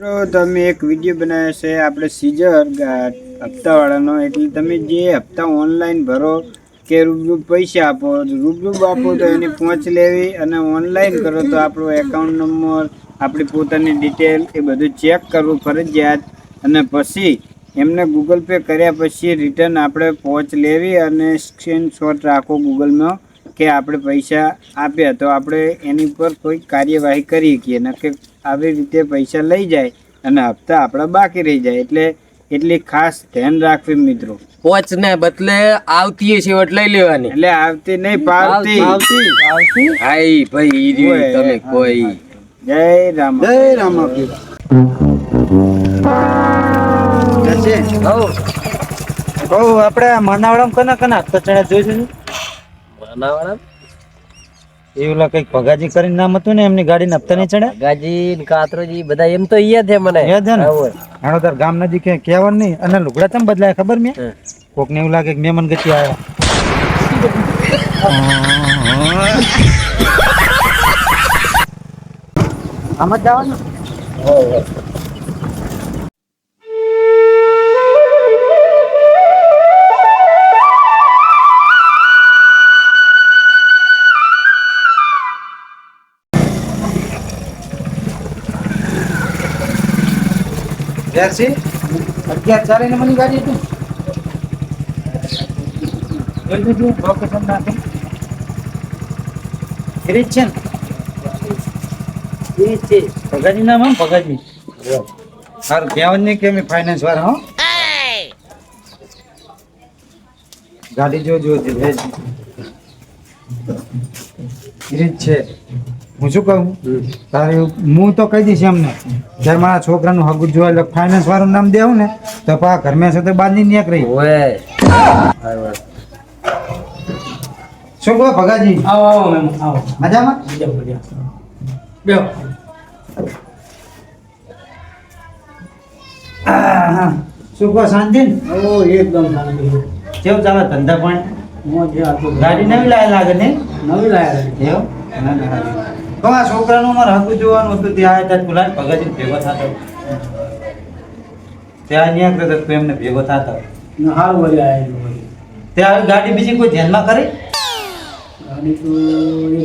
તો તમે એક વીડિયો બનાવ્યો છે, આપણે સીઝર હપ્તાવાળાનો. એટલે તમે જે હપ્તા ઓનલાઈન ભરો કે રૂબરૂ પૈસા આપો રૂબરૂ આપો તો એની પહોંચ લેવી અને ઓનલાઈન કરો તો આપણો એકાઉન્ટ નંબર આપણી પોતાની ડિટેલ એ બધું ચેક કરવું ફરજિયાત. અને પછી એમને ગૂગલ પે કર્યા પછી રિટર્ન આપણે પહોંચ લેવી અને સ્ક્રીનશોટ રાખો ગૂગલમાં કે આપણે પૈસા આપ્યા. તો આપણે એની પર કોઈ કાર્યવાહી કરી શકીએ. ને કે આવી રીતે પૈસા લઈ જાય અને હપ્તા આપણા બાકી રહી જાય. એટલે એટલી ખાસ ધ્યાન રાખવી મિત્રો. પોચ ને બદલે આવતી છેવટ લઈ લેવાની. એટલે આવતી નહીં પાવતી. હાય ભાઈ ઈ રહ્યું ઓય, તમે કોઈ. જય રામ જય રામ કહું આપણે મનાવડમ કના કના હપ્તા ચડ્યા જોઈશું બનાવવાના એ ઓલા કંઈક ભગાજી કરીને નામ હતું ને એમની ગાડી નપતા નહીં ચડે? ગાજી ને કાતરોજી બધા એમ તો યાદ છે મને. યાદ છે ને? હોવે. હાણો તાર ગામ નજીક કહેવાનું નહીં. અને લુગડા ચમ બદલાય ખબર મેં. કોક ને એવું લાગે કે મેમન ગતિ આવ્યા આમ જ જવાનું? ત્યારથી અગિયાર ચારે ને મને ગાડી હતી જોઈ પગાજી નામ આમ પગાજી સારું કહેવાનું કે અમે ફાઇનાન્સ વાળા હો. ગાડી જો જો ફ્રીજ છે. હું શું કહું? તારે હું તો કહી દઈશ એમને જ્યારે મારા છોકરાનું હગું જોવા એટલે ફાઇનાન્સ વાળું નામ દેવું ને તો પા ઘરમાં છે તો બહાર નહીં નીકળી હોવે. શું કહો ભગાજી? આવો આવો મેમ આવો. મજામાં? બેહો. શું કહો શાંતિ? ને? ઓ એકદમ શાંતિ. કેવું ચાલે ધંધા પણ? ગાડી નવી લાયા લાગે ને? નવી લાયા છે. એવું ના, ના, કહો આ છોકરાનું મારે હાથું જોવાનું હતું ત્યાં ત્યાં પેલા ભગતજી ભેગો થતો. ત્યાં નીકળ્યો તો તું એમને ભેગો થતો. ને હારું વળી આવેલું ત્યાં ગાડી બીજી કોઈ ધ્યાનમાં કરી ગાડી તો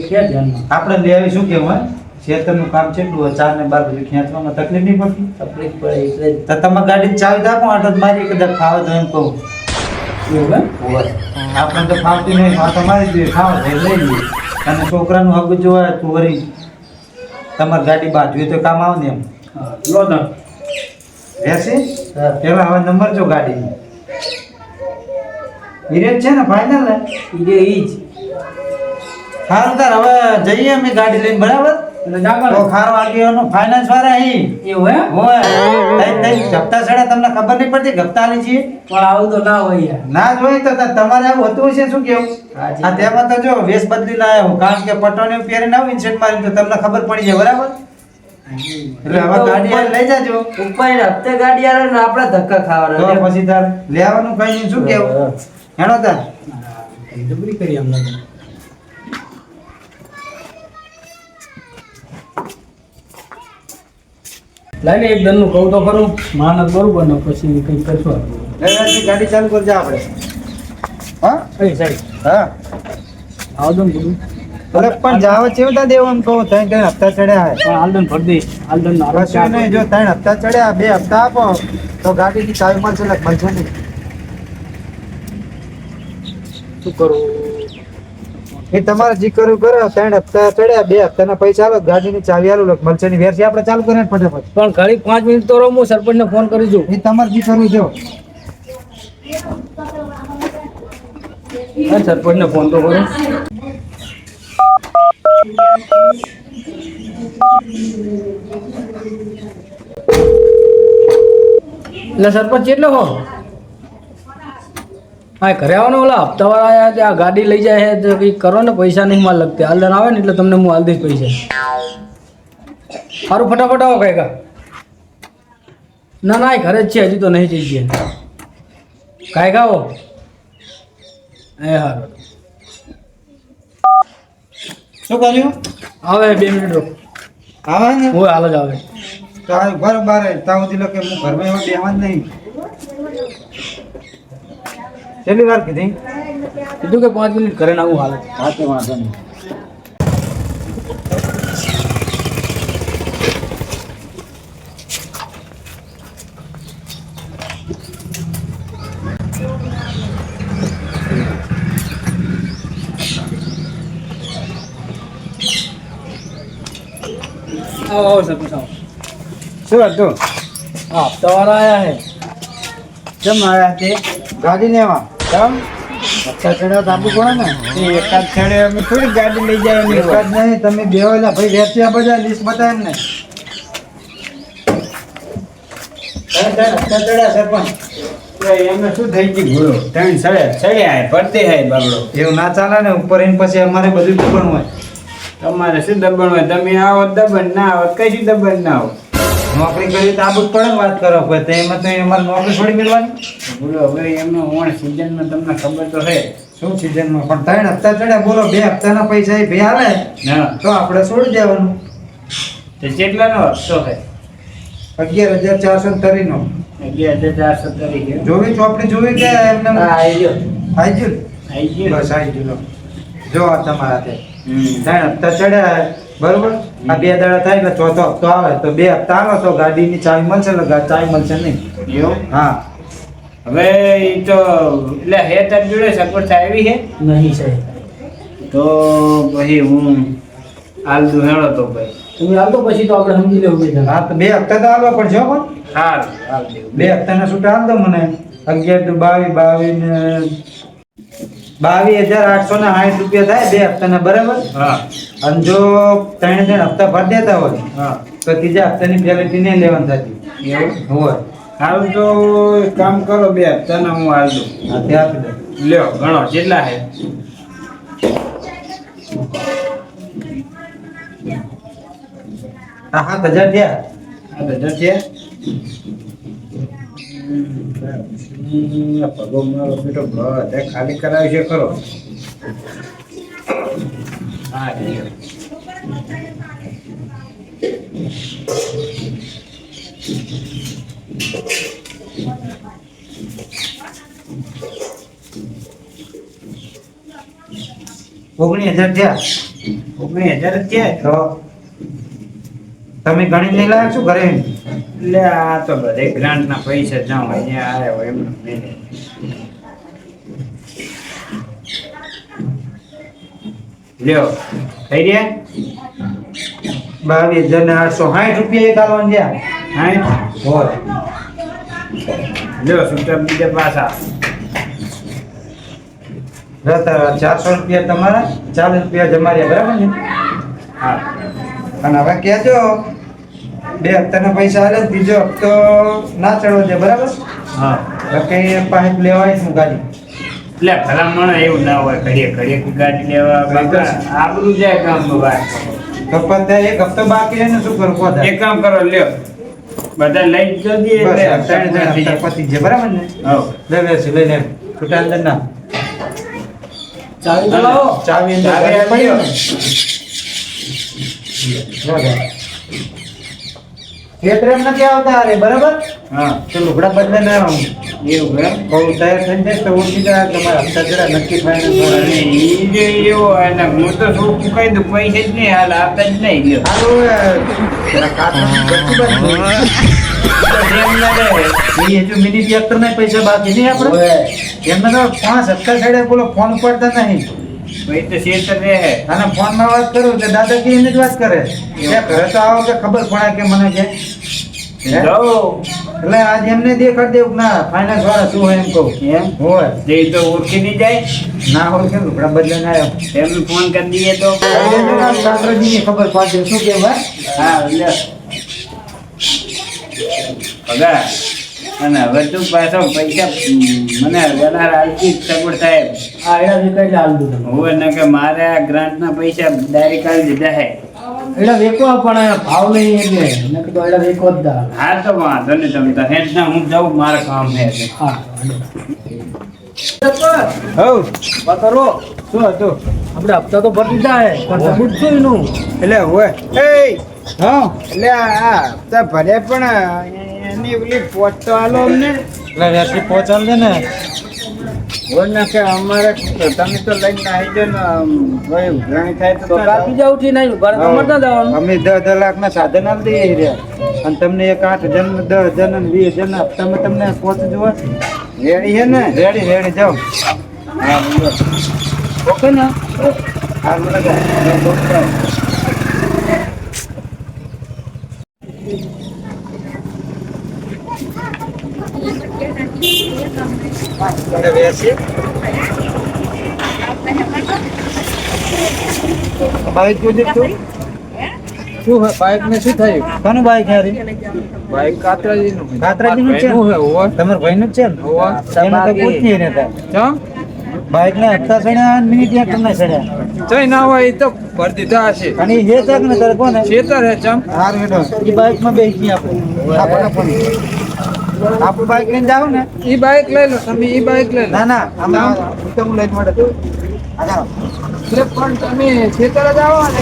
છે ધ્યાનમાં. આપણે લેવી શું કહેવાય? ખેતરનું કામ કેટલું હોય ચાર ને બાર બધું ખેંચવામાં તકલીફ નહીં પડતી? તકલીફ પડે એટલે તો તમારે ગાડી ચાવી આપો આટો મારી કદાચ ખાવા તો એમ કહું. એવું? આપણે તો ફાવતી નહીં આ તમારી જોઈએ ખાવ તો લઈ લઈએ અને છોકરાનું હક જોવા તું વળી તમારી ગાડી બાજુ તો કામ આવે ને એમ. લો ને રહેશે પેલા હવે નંબર જો ગાડીનો. હિરેજ છે ને ફાઇનલ ને ઈ ઈ જ. હાલ તાર હવે જઈએ અમે ગાડી લઈને બરાબર? ફાઇનાન્સ વાળા એવું? હોય. ગપ્તા સડા તમને ખબર નહીં પડતી ગપ્તા આલી છીએ. પણ આવું તો ના હોય ના જ હોય તો તમારે આવું હતું હશે શું કેવું? આ તેમાં તો જો વેશ બદલી ના આવ્યો કારણ કે પટોને પહેરીને આવું ઇન્સેટ મારી તો તમને ખબર પડી જાય બરાબર? એટલે હવે ગાડી લઈ જાજો. ઉપર હપ્તે ગાડી આવે ને આપણે ધક્કા ખાવાના પછી તાર લેવાનું કઈ નહીં શું કેવું? હેણો તાર. કરી આમ લાઈને એક દનનું કહું તો ખરું. માનસ બરોબર ને પછી કંઈક કરશું આપણે. ગાડી ચાલુ કરજે આપણે હા? કઈ સાહેબ. હા. આવજો ને બધું. અરે પણ જાવ ચેવતા દેવું એમ કહું? ત્રણ ત્રણ હપ્તા ચડ્યા હે. પણ આલદન ભરી દઈશ. આલદન કશું નહીં જો ત્રણ હપ્તા ચડ્યા બે હપ્તા આપો. તો ગાડીની ચાવી મળશે એટલે મળશે નહીં. શું કરું? એ તમારે જે કરવું કરો ત્રણ હપ્તા ચડ્યા બે હપ્તાના પૈસા આલો ગાડીની ચાવી આલો મળશે ની વેરથી આપણે ચાલુ કરીએ ફટાફટ. પણ ઘડી પાંચ મિનિટ તો રહો હું સરપંચને ફોન કરી છું એ તમારે જે કરવું જો. હા સરપંચને ફોન તો કરો. એટલે સરપંચ કેટલો હો? હા ઘરે આવો ને ઓલા હપ્તાવાળા આવ્યા ત્યાં આ ગાડી લઈ જાય છે તો કંઈક કરો ને પૈસા નહીં માલ લગતી. હાલદન આવે ને એટલે તમને હું હાલ દઈશ પૈસા. સારું ફટાફટ આવો કાંઈકા ના ના એ ઘરે જ છે હજી તો નહીં જઈ ગયા. કાંઈ ખાઓ એ હારું. શું કર્યું? આવે બે મિનિટ રોક. આવે ને? હું હાલ જ આવે. તો આ બરોબર ત્યાં સુધી લો કે હું ઘરમાં એવા બેહવા જ નહીં. કેટલી વાર કીધી કીધું કે પાંચ મિનિટ ઘરે આવું હાલે હા તો વાંધો નહીં આવો આવો સરપંચ આવો શું હતું હા હપ્તાવાળા આયા હે કેમ આવ્યા તે ગાડી લેવા કેમ હપ્તા આપવું પડે ને. એ એકાદ છેડે અમે થોડી ગાડી લઈ જાય નહીં તમે બેવાયેલા ભાઈ વેચ્યા બધા લિસ્ટ બતાવે ને. એવું ના ચાલે ને ઉપર એને પછી અમારે બધું દબણ હોય. તમારે શું દબણ હોય? તમે આવો દબણ ના આવો. કઈ દબણ ના આવો? નોકરી કરી તો આબુ પડે વાત કરો કોઈ. તો એમાં તો અમારે નોકરી છોડી મેળવાની? બોલો હવે એમનો ઓણ સિઝનમાં તમને ખબર તો છે. શું સિઝનમાં? પણ ત્રણ હપ્તા ચડ્યા. બોલો બે હપ્તાના પૈસા એ બે આવે? ના. તો આપણે છોડી દેવાનું? તો કેટલાનો હપ્તો છે. અગિયાર હજાર ચારસો ત્રીનો. અગિયાર હજાર ચારસો તરીકે. જોવી ચોપડી જોવી કે એમને? હા આવી ગયો. આઈ ગયું? આઈ ગયું. બસ આઈ ગયું. લો. જો તમારા તે ત્રણ હપ્તા ચડ્યા. બરોબર? આ બે દાડા થાય એટલે ચોથો હપ્તો આવે. તો બે હપ્તા આવે તો ગાડીની ચાવી મળશે એટલે ગા- ચાવી મળશે નહીં. એવું? હા. હવે એ તો એટલે હે તાર જોડે સગવડ એવી છે નહીં છે તો પછી હું હાલ દઉં હેળો તો ભાઈ તમે આવતો પછી તો આપણે સમજી લેવું હા તો બે હપ્તા તો આલવા પડશે હો પણ. હાલ હાલ બે હપ્તાના છૂટા આપ દો મને. અગિયાર તો બાવીસ બાવીસ ને બાવીસ હજાર આઠસો ને સાઠ રૂપિયા થાય બે હપ્તાના બરાબર? હા. અને જો ત્રણે ત્રણ હપ્તા ભર દેતા હોય હા. તો ત્રીજા હપ્તાની પેલેટી નહીં લેવાની થતી. એવું? હોય. હાલ તો કામ કરો બે હપ્તાના હું હાલ દઉં. હા આપી દઉં લ્યો ગણો કેટલા છે. હા સાત હજાર થયા. સાત હજાર હમ, ખાલી કરાવી છે ખરો હા લ્યો. ઓગણીસ હજાર થયા ઓગણીસ હજાર થયા તો તમે ગણી નહીં લાવ્યા છો ઘરે એટલે આ તો બધે ગ્રાન્ટ ના પૈસા જ્યાં હોય અહીંયા આવ્યા હોય એમને લ્યો થઈ ગયા? બાવીસ હજાર ને આઠસો સાઠ રૂપિયા એક આલવાનું ગયા સાઠ? હોય. લ્યો છૂટા બીજા પાછા. ચારસો રૂપિયા તમારા ચાલીસ રૂપિયા જમાર્યા બરાબર ને હા. અને હવે કહેજો બે હપ્તાના પૈસા આલે બીજો હપ્તો ના ચડવો છે બરાબર? હા. તો પાંચ લેવાય લેવા આવીશ ગાડી? એટલે ભલામણ એવું ના હોય ઘડીએ ઘડીએ ગાડી લેવા બાપા આબરું જાય કામ બહાર. તો ત્યાં એક હપ્તો બાકી ને શું કરું એક કામ કરો લ્યો. બધા લઈ જ જજે બસ એટલે. પતી જાય બરાબર ને? હઉ. લે લે લઈ લે છૂટા અંદર ના. ચાવી ચાવી ચાવી પડી આલ્યો. ને લો લે. ખેતરે એમ નથી આવતા અરે બરાબર? હા તો લુગડા બદલે ના આવું. એવું એમ બહુ તૈયાર થઈ જાય તો ઓળખી જાય તમારા હપ્તા જરા નક્કી થાય ને અને ઈ જો એવો અને હું તો શું કહી દઉં પૈસા જ નહીં હાલ આપતા જ નહીં એ. એ ટ્રેક્ટર ના પૈસા બાકી નહીં આપડે? એમને તો પાંચ હપ્તા ચડ્યા બોલો ફોન ઉપાડતા નહીં. પછી તો શેતર રહે અને ફોનમાં વાત કરું કે દાદાજી એની જ વાત કરે. કે ઘરે તો આવો કે ખબર પડે કે મને કે. એટલે આજ એમને દેખાડ દેવું ના ફાઇનાન્સ વાળા શું હોય એમ કહું. એમ? હોય. જે તો ઓળખી નહીં જાય. ના હોય કે લુગડા બદલે ના આવ્યો. એમને ફોન કરી દઈએ તો. શાસ્ત્રજી ની ખબર પાડે શું કહેવાય? હા એટલે પગાર. અને હવે તું પાછો પૈસા મને હજાર આલતી સગવડ થાય આ એડા વેચાઈ હાલ દઉં તમને હવે કે મારે આ ગ્રાન્ટના પૈસા ડાયરેક્ટ આલી દીધા હે. એડા વેચવા પણ ભાવ નહીં એટલે મેં કીધું એડા વેચવા જ દા. હા તો વાંધો નહીં તમે તો હેઠ ના હું જાઉં મારે કામ હે હા હવ બકરો શું હતું? આપણે હપ્તા તો ભરી દીધા હે પણ સબૂત શું એનું. એટલે હોય એ હા? એટલે આ હપ્તા ભરે પણ એની ઓલી પોચ તો આલો અમને. એટલે વેસી પહોંચાડ દે ને. બોલ ના કે અમારે તમે તો લઈને આવી જાઓ ને ભાઈ ઉઘરાણી થાય તો કાપી જાવ નહીં ઘરે તમારે ના જવાનું? અમે દસ દસ લાખ ના સાધન આપી દઈએ રહ્યા અને તમને એક આઠ હજાર ને દસ હજાર ને વીસ હજાર ના હપ્તામાં તમને જોવા. રેડી છે ને? રેડી રેડી જાઓ. ઓકે ને. એટલે વેસી બાઈક જોજે તું? શું બાઈક ને શું થયું? કોનું બાઈક યારી બાઈક કાતરાજી નું કાતરાજી નું? છે તમારા ભાઈ નું છે ને. એને તો પૂછીએ ને ચો બાઈક ને હપ્તા સડ્યા અને મિનિટ યા ના સડ્યા. ચઈ ના હોય એ તો ભર દીધા હશે. અને એ તક ને તારે કોને? છેતર હે ચમ? હાર બેઠો એ બાઈકમાં બેસી આપણે. આપણે પણ. આપણું બાઈક લઈને જાવ ને. ઈ બાઇક લઈ લો તમે ઈ બાઇક લઈ લો. ના ના આમાં તો હું લઈને મળે એટલે પણ તમે ખેતર જ આવો ને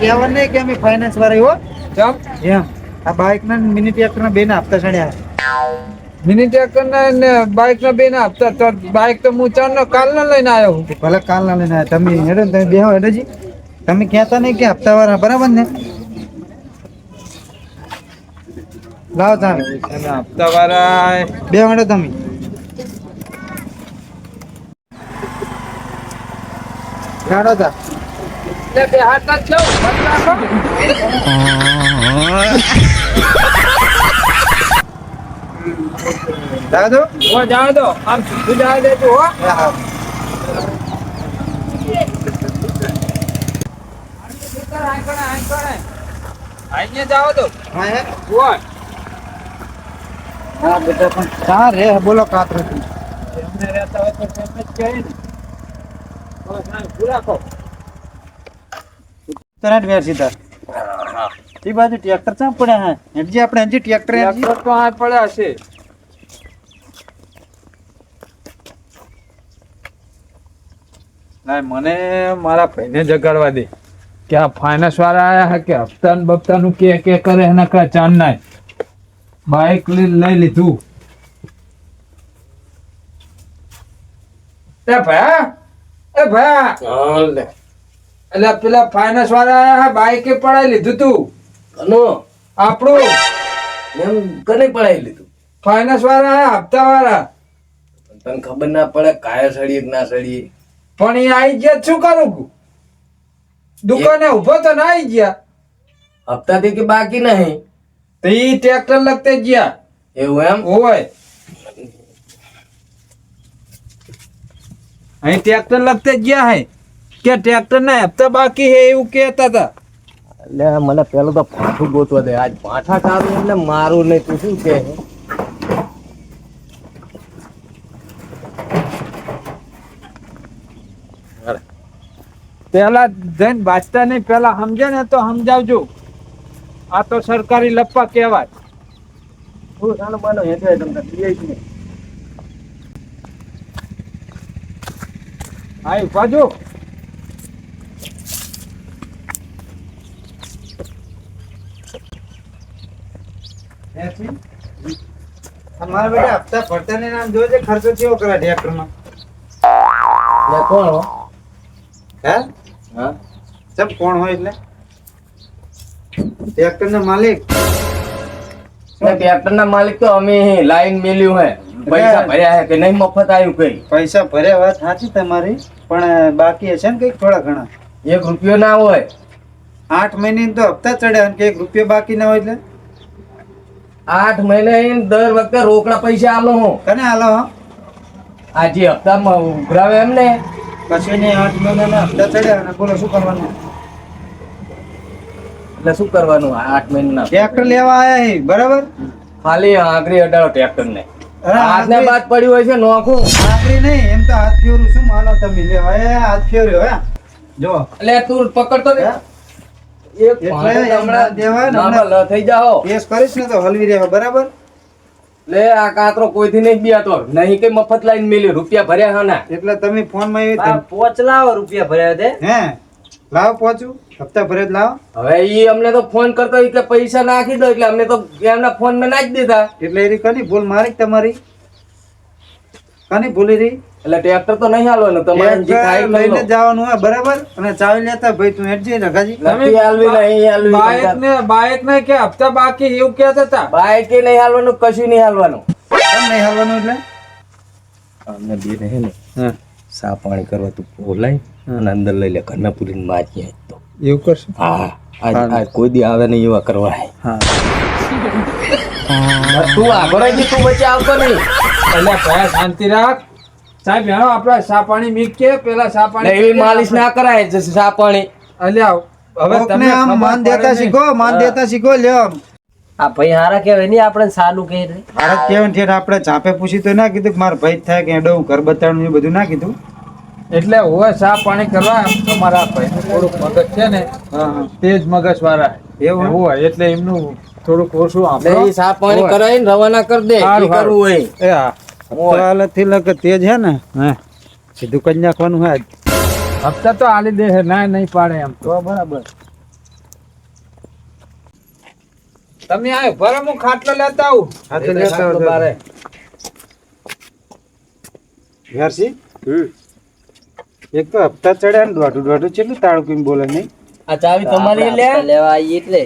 કહેવાનું નહીં કે અમે ફાઇનાન્સ વાળા હો. ચમ એમ. આ બાઈક ના મિનિટ ટ્રેક્ટર ના બે ના હપ્તા સડ્યા મિની ટ્રેક્ટર ના બાઇક ના બે ના હપ્તા. તો બાઇક તો હું ચાર નો કાલ નો લઈને આવ્યો ભલે કાલ ના લઈને આવ્યા. તમે હેડો તમે બેહો હેડોજી. તમે કહેતા નહીં કે હપ્તા વાળા બરાબર ને? લાવો તમે. અને હપ્તા વાળા બે મિનિટ તમે. હેડો તા. જાવ દો જાવ દો આમ સીધું જવા દેજો હા. આઈને જાવ દો હા, હે? હોય હા બેટા પણ ક્યાં રે બોલો કાતરો એમને રહેતા હોય તો કેમ જ કહે ને બસ આમ તરત વેર સીધા એ બાજુ ટ્રેક્ટર ચાં પડ્યા હા? હેડજી આપણે હજી ટ્રેક્ટર ટ્રેક્ટર તો આ પડ્યા છે. ના મને મારા ભાઈને જગાડવા દે. કે આ ફાઇનાન્સ વાળા આયા હે કે હપ્તા ને બપ્તા નું કે કે કરે એના કા ચાંદ નાય. બાઇક લઈ લીધું. એ ભયા એ ભયા. એટલે પેલા ફાઇનાન્સ વાળા બાઇકે પડાઈ લીધું તું. કનો આપણું. એમ કને પડાવી લીધું? ફાઇનાન્સ વાળા આયા હપ્તા વાળા. તને ખબર ના પડે કાયા સડીએ કે ના સડીએ પણ એ આવી ગયા શું કરું? દુકાને ઊભો તો ના આવી ગયા. હપ્તાથી કે બાકી નહીં? તો એ ટ્રેક્ટર લગતે ગયા. એવું એમ? હોય અહીં ટ્રેક્ટર લગતે ગયા હે. કે ટ્રેક્ટર ના હપ્તા બાકી હે એવું કહેતા હતા. એટલે મને પેલું તો પાછું ગોતવા દે. આજ પાછા કાઢું એટલે મારું નહીં તું શું કે પેલા જઈને બાજતા નહીં પેલા સમજે ને તો સમજાવજો. આ તો સરકારી લપ્પા કહેવાય. હા એ બાજુ. અમારા બેટા હપ્તા ભરતા ને નામ જોજે ખર્ચો કેવો કરે ટ્રેક્ટરમાં કોણ હે? હા? કોણ હોય એટલે? ટ્રેક્ટર ના માલિક? માલિક તો અમે લાઈન મેલ્યું હે. પૈસા ભર્યા હે કે નહીં મફત આવ્યું કઈ? પૈસા ભર્યા વાત સાચી તમારી પણ બાકી હશે ને કંઈક થોડા ઘણા? એક રૂપિયો ના હોય. આઠ મહિને તો હપ્તા ચડ્યા અને એક રૂપિયો બાકી ના હોય એટલે? આઠ મહિને દર વખતે રોકડા પૈસા આલો હું. કને આલો હા? આજે હપ્તામાં ઉઘરાવે એમ ને પછી ને આઠ મહિનાના હપ્તા ચડ્યા અને બોલો શું કરવાનું? એટલે શું કરવાનું આઠ મહિના ટ્રેક્ટર લેવા આયા હે બરાબર? ખાલી આગરી અડાડો ટ્રેક્ટર ને હાથને બાદ પડ્યું હોય છે નોખું. આગરી નહીં એમ તો હાથ ફેરું શું માનો તમે. લેવા એ હાથ ફેર્યો હે? જો. એટલે તું પકડતો ને એક હમણાં દેવા ને, થઈ જાઓ. કેસ કરીશ ને તો હલવી રહેવા બરાબર? લે આ કાતરો કોઈથી નહીં બિયાતો નહીં કઈ મફત લાઈન મેલ્યો રૂપિયા ભર્યા હા ના. એટલે તમે ફોનમાં પાંચ રૂપિયા ભર્યા તે હે? લાવો પહોંચું. હપ્તા ભરે લાવ લાવો. હવે ઈ અમને તો ફોન કરતો એટલે કે પૈસા નાખી દો એટલે અમને તો એમના ફોનમાં નાખી દીધા. એટલે એ કની ભૂલ મારી તમારી? કની ભૂલી રહી એટલે ટ્રેક્ટર તો નહીં હાલવાનું તમારે જે થાય લઈને જવાનું હોય બરાબર? અને ચાવી લેતા ભાઈ તું હેડજે રઘાજી તમે હાલવી નહીં હાલવી બાઈક ને બાઈક ને કે હપ્તા બાકી એવું કહેતા હતા? બાઈક એ નહીં હાલવાનું કશું નહીં હાલવાનું. કેમ નહીં હાલવાનું એટલે? અમને બે રહે ને હા. સા પાણી કરવા તું બોલાય. અને અંદર લઈ લે ઘરમાં પૂરીને મારી આજ તો. એવું કરશે? હા આજ આજ કોઈ દી આવે નહીં એવા કરવા હા. તું આગળ જ તું વચ્ચે આવતો નહીં. એટલે ભાઈ શાંતિ રાખ. સાહેબ હેણો આપણે સા પાણી મીક કે પેલા સા પાણી એવી માલિશ ના કરાય જે સા પાણી. અલ્યા હવે તમે તમને આમ માન દેતા શીખો માન દેતા શીખો લ્યો આ ભાઈ હારા કહેવાય નહીં આપણે સારું કહે હારા કેવન ને આપણે ચાપે પૂછી તો ના કીધું કે મારા ભાઈ થાય કે એડો ઘર બતાડું એ બધું ના કીધું. એટલે હવે સાફ પાણી કરવા તમારા ભાઈ થોડુંક મગજ છે ને તેજ મગજ વાળા એવું હોય એટલે એમનું થોડુંક ઓછું આપણે આપણો પાણી હોય. કરાવીને રવાના કરી દે કરવું હોય. એ હા. હાલતથી લગ તેજ છે ને? હા. સીધું કરી નાખવાનું હે. હપ્તા તો આલી દે છે ના નહીં પાડે એમ તો. બરાબર. તમે આ ભરે હું ખાટલો લેતા આવું. તો લેતા આવજો. બારે. ઘરસી એક તો હપ્તા ચડ્યા ને દોઢું દોઢું કેટલું તાળું બોલે નહીં? આ ચાવી તમારી લે. લેવા આવી એટલે.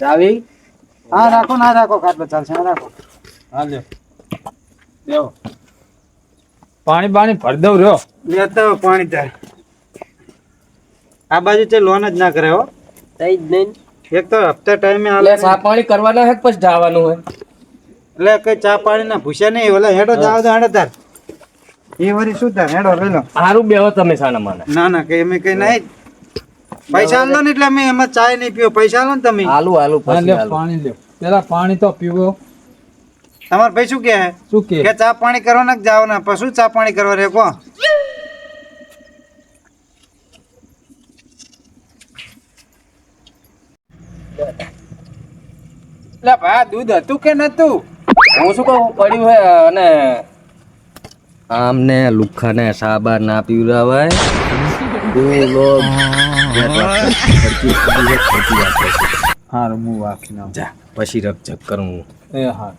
ચાવી? હા રાખો ના રાખો ખાટલો ચાલશે ના રાખો. હા લ્યો. લેવો પાણી પાણી ભર દઉં રહ્યો લેતા પાણી તાર. આ બાજુ તે લોન જ ના કરે હો. તઈ જ નહીં. એક તો હપ્તા ટાઈમે આલે સા પાણી કરવાના હે કે પછી જવાનું હોય? એટલે કઈ ચા પાણી ના ભૂસ્યા નહીં ઓલા હેડો જાવ તો હેડો તાર. એ વરી શું થાય? હેડો લઈ લો સારું બેહો તમે સાના મને. ના ના કઈ અમે કઈ નહીં. પૈસા આલો ને એટલે અમે એમાં ચાય નહીં પીવો પૈસા આલો ને તમે. આલુ આલુ પાણી લ્યો. પેલા પાણી તો પીવો. તમારે ભાઈ શું કે શું કે કે ચા પાણી કરવાના જાવ ના? પછી ચા પાણી કરવા રે કો ભાઈ દૂધ હતું કે નતું? હું શું કહું? પડ્યું હે અને આમને લુખાને સાબા ના પીવડાવાય. હારું હું વાપી નાખું. જા પછી રકજક કરું એ હા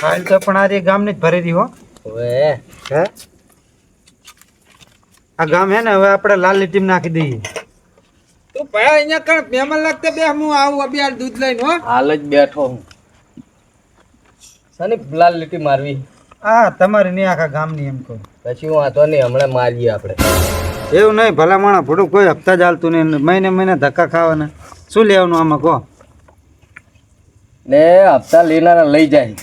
હાલ તો પણ આજે ગામ ને જ ભરી દી હો. હવે હે? આ ગામ હે ને હવે આપણે લાલ લીટી નાખી દઈએ. તું ભાઈ અહીંયા કણ મહેમાન લાગતા બે હું આવું અબિયાર દૂધ લઈને હો. હાલ જ બેઠો હું. સની લાલ લીટી મારવી. હા તમારી નહીં આખા ગામની એમ કહું. પછી હું આતો નહીં હમણાં મારીએ આપણે. એવું નહીં ભલા માણા ભોડું કોઈ હપ્તા જ હાલતું નહીં મહિને મહિને ધક્કા ખાવાના. શું લેવાનું આમાં કહો. ને હપ્તા લેનારા લઈ જાય.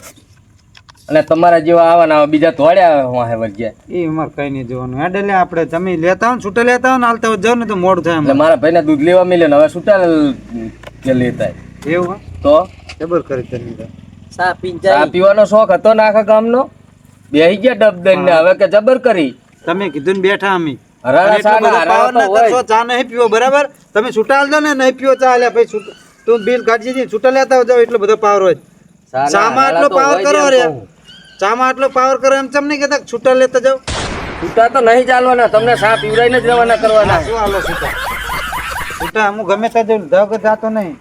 અને તમારા જેવા આવવાના આવે બીજા તોડ્યા આવે વાહે વળગ્યા એ અમારે કઈ નહીં જોવાનું. હેડે લે આપણે તમે લેતા હો ને છૂટા લેતા હો ને હાલતા હોય જાઓ ને તો મોડું થાય મારા ભાઈને દૂધ લેવા મળે ને હવે છૂટા લેતા. એવું તો? ખબર કરી તમે સા ચા પીવાનો શોખ હતો ના આખા ગામનો? બેહી ગયા ડબ દઈને ને હવે કે જબર કરી. તમે કીધું ને બેઠા અમે. હરાણા અને એટલો ચા બધો ના પાવર તો હોય. ચા નહીં પીવો બરાબર? તમે છૂટા દો ને નહીં પીવો ચા લે ભાઈ છૂટ- તું બિલ કાઢી જઈએ છૂટા લેતા જાવ એટલો બધો પાવર હોય. ચામાં આટલો પાવર કરો રે. એમ. ચામાં આટલો પાવર કરો એમ ચમ નહીં કહેતા છૂટા લેતા જાવ છૂટા તો નહીં ચાલવાના તમને ચા પીવડાઈને જ જવાના કરવાના. શું હાલો છૂટા? છૂટા હું ગમે ત્યાં જઉં જાતો નહીં.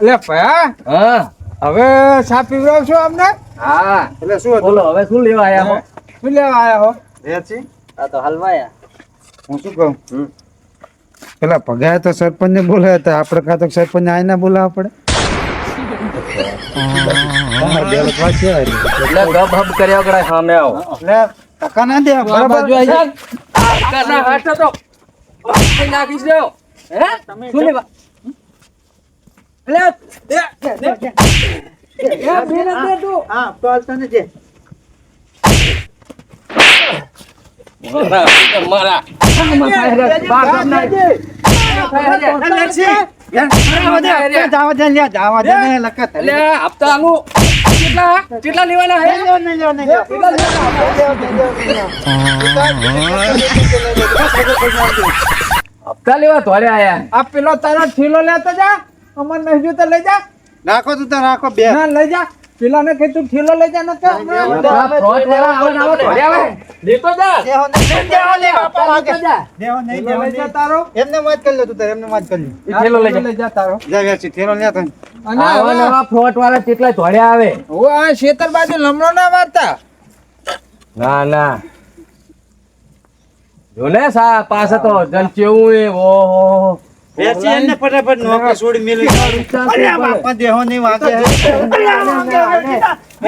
ભયા. હા. હવે સા પીવડાવશો અમને? હા. એટલે શું હતું? બોલો હવે શું લેવા આયા હો? શું લેવા આયા હો? વેચી? આ તો હલવાયા. હું શું કહું? પેલા પગાય તો સરપંચ ને બોલાય તો આપણે કાં તો સરપંચ પડે. આવે. ને. તો આપી નાખીશ કેટલા લેવાના હપ્તા લેવા તો આ પેલો તારો થીલો લેતો જા. અમર નહીં તો લઈ જા. રાખો તું તો રાખો બે. ના લઈ જા. પેલા ને કીધું ઠેલો લઈ જા નતો વાળા આવા ને આવા ધોળ્યા લેતો જા. દેહો નહીં, દેહો નહીં, બાપા લાગે. દેહો નહીં, દેહો લઈ જા તારો. એમને વાત કરી લે તું તારે એમને વાત કરી લે. થેલો લઈ જા. તારો જા વેચી થેલો લે તને. અને આવા ને હવે વાળા કેટલા ધોળ્યા આવે. હું આ શેતર બાજુ લમણો ના મારતા ના ના. જો ને સા પાસે તો જન કેવું એ ઓહો વેચી એને ફટાફટ નોકરી છોડી મેલી. અરે બાપા દેહો નહીં વાગે.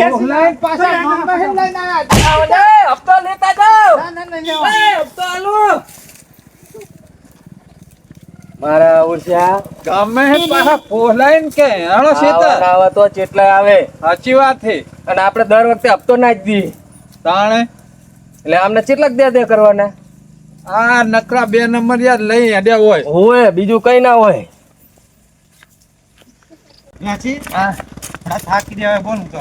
ઓફલાઈન પાછા ગામમાં હેમ લઈને આયા. હપ્તો લેતા જાઓ. ના, ના, ના, ના. મારા ઉર્ષા ગામમાં પાછા પોહલાઈન કે હાલો શેતર. આવા તો ચેટલા આવે. સાચી વાત છે. અને આપણે દર વખતે હપ્તો નાખી દી. દઈએ તાણે? એટલે આમને કેટલાક દે દે કરવાના? આ નકરા બે નંબર યાર લઈ હેડ્યા હોય. હોય બીજું કઈ ના હોય. વેચી હા. થાકી દેવાય બોલું તો.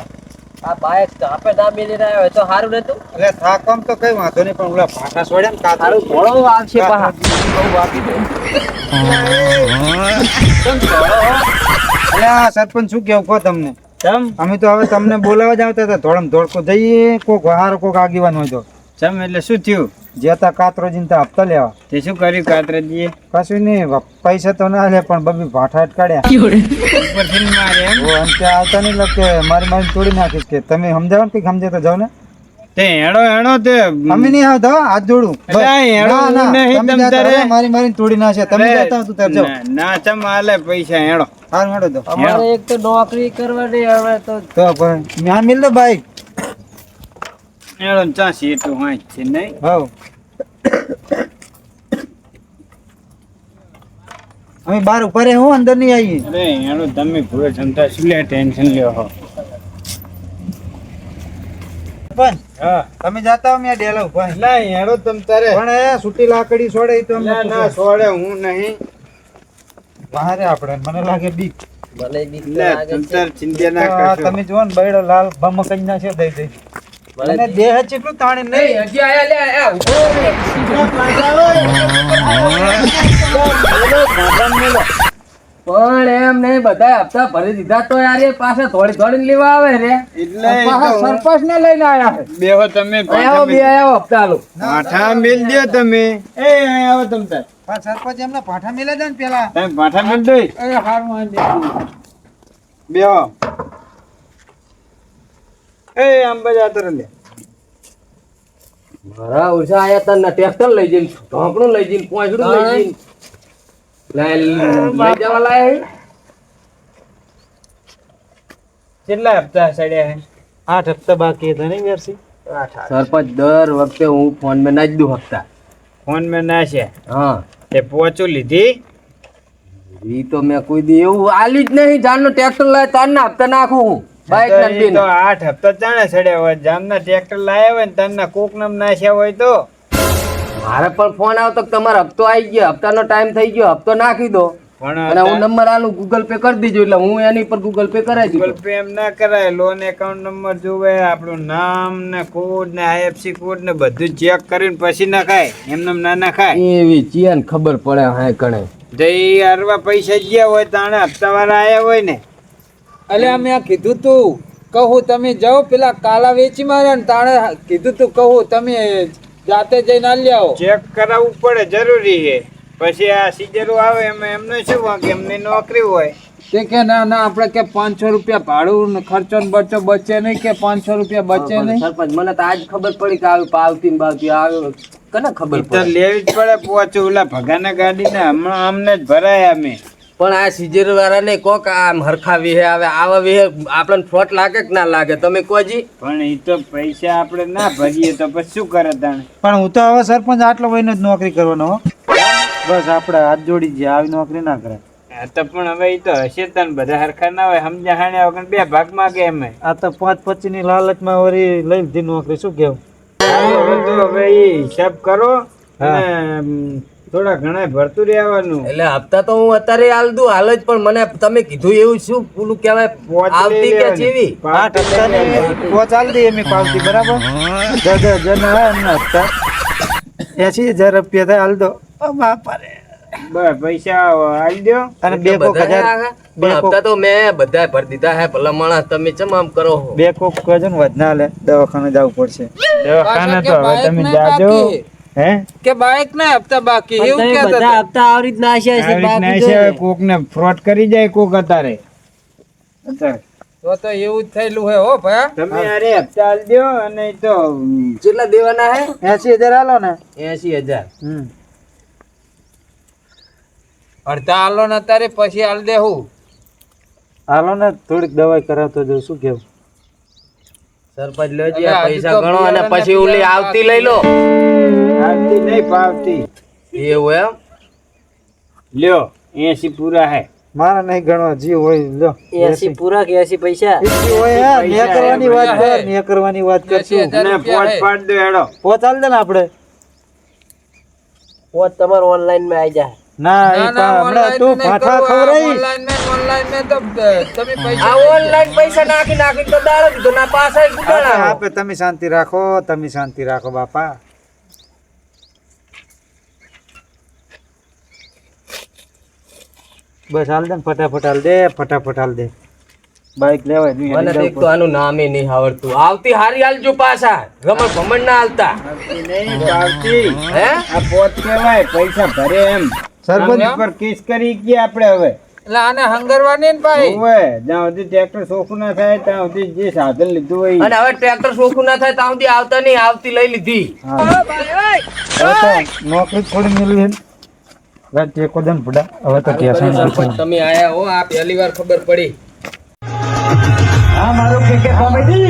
આ બાઈક આપે ના મિલી રહ્યા હોય તો સારું નતું એટલે થાકમ તો કઈ વાંધો નહીં પણ ઓલા ભાટા સોડે ને કા તારું ઘોડો આવશે પાછા. એટલે આ સરપંચ શું કેવું કહો તમને. ચમ અમે તો હવે તમને બોલાવવા જ આવતા હતા. ધોળમ ધોળકો જઈએ કોક હારો કોક આગેવાન હોય તો. ચમ એટલે શું થયું? જેતા કાતરો જીનતા હપ્તા લેવા. તે શું કર્યું કાતરજીએ? કશું નહીં પૈસા તો ના લે પણ બબી ભાઠા અટકાડ્યા. અંતે આવતા નહીં લો મારી મારી તોડી નાખીશ કે તમે સમજાવો ને કંઈક સમજે તો જાઓ ને. તે હેડો હેડો તે. અમે નહીં આવતા હો, હાથ જોડું. હેડો ના, ના, નહીં તમ તારે. મારી મારી તોડી નાખશે. તમે જતા હતું તો તાર જાઓ. ના, ના ચમ આલે પૈસા હેડો હારું હેડો તો અમારે એક તો નોકરી કરવાની હવે તો તો ભાઈ ત્યાં મિલ દો બાઈક હેડો ને ચા હોય છે નહીં હવ અમે બાર ઉપર હું અંદર નહીં આવીએ અરે હેડો તમે પૂરો ક્ષમતા શું લે ટેન્શન લ્યો હો પણ હા તમે જાતા હો મેં ડેલા ઊભા ના હેડો તમ તારે પણ એ સૂટી લાકડી છોડે તો ના ના છોડે હું નહીં બહારે આપણે મને લાગે બીક ભલે બીક લાગે તમ તાર ચિંતા ના બૈડો લાલ બમ કઈ ના છે દઈ દઈ અને દેહ ચેટલું તાણી નહીં. નહીં, હજી આયા લે, આયા, પણ એમ નહીં બધા હપ્તા ભરી દીધા તો યાર એ પાસે થોડી થોડી લેવા આવે રે. એટલે સરપંચ ને લઈને આયા છે. બેહો તમે આવો બે આવો હપ્તા લો પાઠા મેલ દે તમે. એ આવો તમ તાર. પણ સરપંચ એમને પાઠા મેલે દે ને પેલા. પાઠા મેલ દે. એ હાર દે. બેહો. એ આમ બજા તર લે. મારા ઓછા આયા તને ટ્રેક્ટર લઈ જઈને ઢોકણું લઈ જઈને પોંચડું લઈ જઈને. લઈ લઈ જવા લાયા કેટલા હપ્તા સડ્યા આઠ હપ્તા બાકી હતા નહીં વેરસી સરપંચ દર વખતે હું ફોનમાં નાખ દઉં હપ્તા. ફોન મેં નાશે હા. તે પોચું લીધી? ઈ તો મેં કોઈ દી એવું આલી જ નહીં. જાનનો ટ્રેક્ટર લાય તારના હપ્તા નાખું હું. બાઈક તો ના તો આઠ હપ્તા ચાણે સડ્યા હોય જામના ટ્રેક્ટર લાયા હોય ને તમના કોક નામ નાખ્યા હોય તો. મારે પણ ફોન આવતો તમારો હપ્તો આવી ગયો. હપ્તાનો ટાઈમ થઈ ગયો. હપ્તો નાખી દો. પણ અને હું નંબર આલું ગૂગલ પે કરી દીજો. એટલે હું એની પર ગૂગલ પે કરાવી ગૂગલ પે એમ ના કરાય. લોન એકાઉન્ટ નંબર જોવે આપણું નામ ને કોડ ને આઈએફસી કોડ ને બધું ચેક કરીને પછી નખાય એમને ના નખાય એવી ચિયાન ખબર પડે હા કણે. જઈ અરવા પૈસા ગયા હોય તાણે હપ્તા વાળા આયા હોય ને અલ્યા આ કીધું તું કહું તમે જાઓ પેલા કાલા વેચી માર્યા ને તાણે કીધું તું કહું તમે જાતે જઈને આલી આવો. ચેક કરાવવું પડે જરૂરી છે. પછી આ સીજરો આવે એમાં એમને શું વાંકે? એમની નોકરી હોય. તે કે ના ના આપણે કે પાંચસો રૂપિયા ભાડું ખર્ચો ને બચો બચે નહીં કે પાંચસો રૂપિયા બચે નહીં? સરપંચ મને તો આજ ખબર પડી કે આવી પાવતી ને બાવતી આવ્યો કને ખબર પડે? લેવી જ પડે પોચું. ઓલા ભગાના ગાડીને હમણાં અમને જ ભરાય અમે. પણ આ સીજર વાળા ને કોક આમ હરખા વિહે આવે આવા વિહે આપણને ફોટ લાગે કે ના લાગે? તમે કોજી પણ એ તો પૈસા આપણે ના ભરીએ તો પછી શું કરે તાણે? પણ હું તો હવે સરપંચ આટલો વહીને જ નોકરી કરવાનો હો. બસ આપણે હાથ જોડી ગયા આવી નોકરી ના કરે. આ તો પણ હવે એ તો હશે તને બધા હરખા ના હોય સમજ્યા હાણ્યા વગર બે ભાગ કે એમ આ તો પાંચ પચીસની લાલચમાં વળી લઈ લીધી નોકરી શું કેવું? હવે તો હવે એ હિસાબ કરો અને થોડા ઘણા ભરતું રહેવાનું. એટલે હપ્તા તો હું અત્યારે હાલ દઉં હાલ જ પણ મને તમે કીધું એવું શું? પેલું કહેવાય આવતી કે. જેવી? પાંચ દઈએ મેં પાવતી બરાબર? દસ દસ હજાર ના એમના હપ્તા. એસી હજાર રૂપિયા થાય હાલ દો. ઓ બાપા રે બસ પૈસા આવી દો. અને બે કોક હજાર બે પણ હપ્તા તો મેં બધા ભરી દીધા હે ભલા માણસ તમે ચમ આમ કરો બે કોક કહેજો ને વધના લે દવાખાને જવું પડશે. દવાખાને તો હવે તમે જાજો. હે? કે બાઈક ના હપ્તા બાકી એવું કે બધા હપ્તા આવી રીતના છે રીતના છે કોક ને ફ્રોડ કરી જાય કોક અત્યારે અત્યારે. તો તો એવું જ થયેલું હે હો ભાઈ તમે અરે હપ્તા આલ દો અને તો કેટલા દેવાના હે? એસી હજાર આલો ને. એસી હજાર. હમ. અડધા આલો ને અત્યારે પછી આલ દેવું આલો ને થોડીક દવાઈ કરાવતો જો શું કેવું? સરપંચ લેજો પૈસા ગણો અને પછી ઓલી આવતી લઈ લો. આવતી નહીં પાવતી એવું એમ? લ્યો એસી પૂરા હે. મારા નહીં ગણવા જી હોય લ્યો. એસી પૂરા કે એસી પૈસા? એસી હોય હે ને કરવાની વાત કર ને કરવાની વાત કર તું. હજાર પોચ પાડ દે હેડો. પહોંચાડ દે ને આપણે. પોચ તમારે ઓનલાઈનમાં આવી જાય ના એ તો હમણાં તું. આ ખવડાવી online માં ને online માં તો, તમે પૈસા આ ઓનલાઈન પૈસા નાખી નાખી તો દાડો દીધો ના પાછા ગુડાળા આપે તમે શાંતિ રાખો તમે શાંતિ રાખો બાપા. બસ હાલ દે ફટાફટ હાલ દે ફટાફટ હાલ દે. બાઈક લેવાય જોઈએ મને તો એક તો આનું નામે નહીં આવડતું. આવતી હારી હાલજો પાછા. ગમણ ભમણ ના હાલતા. નહીં પાવતી હે? આ પોત કહેવાય પૈસા ભરે એમ. સરપંચ પર કેસ કરી કે આપણે હવે. એટલે આને હંગરવાની ને ભાઈ? હોવે જ્યાં સુધી ટ્રેક્ટર સોખું ના થાય ત્યાં સુધી જે સાધન લીધું હોય અને હવે ટ્રેક્ટર સોખું ના થાય ત્યાં સુધી આવતા નહીં આવતી લઈ લીધી. નોકરી થોડી મેળવી છે રાત કોદન ભડા હવે તો કેસણ સરપંચ તમે આયા હો આ પહેલી વાર ખબર પડી. હા મારો ક્રિકેટ કોમેડી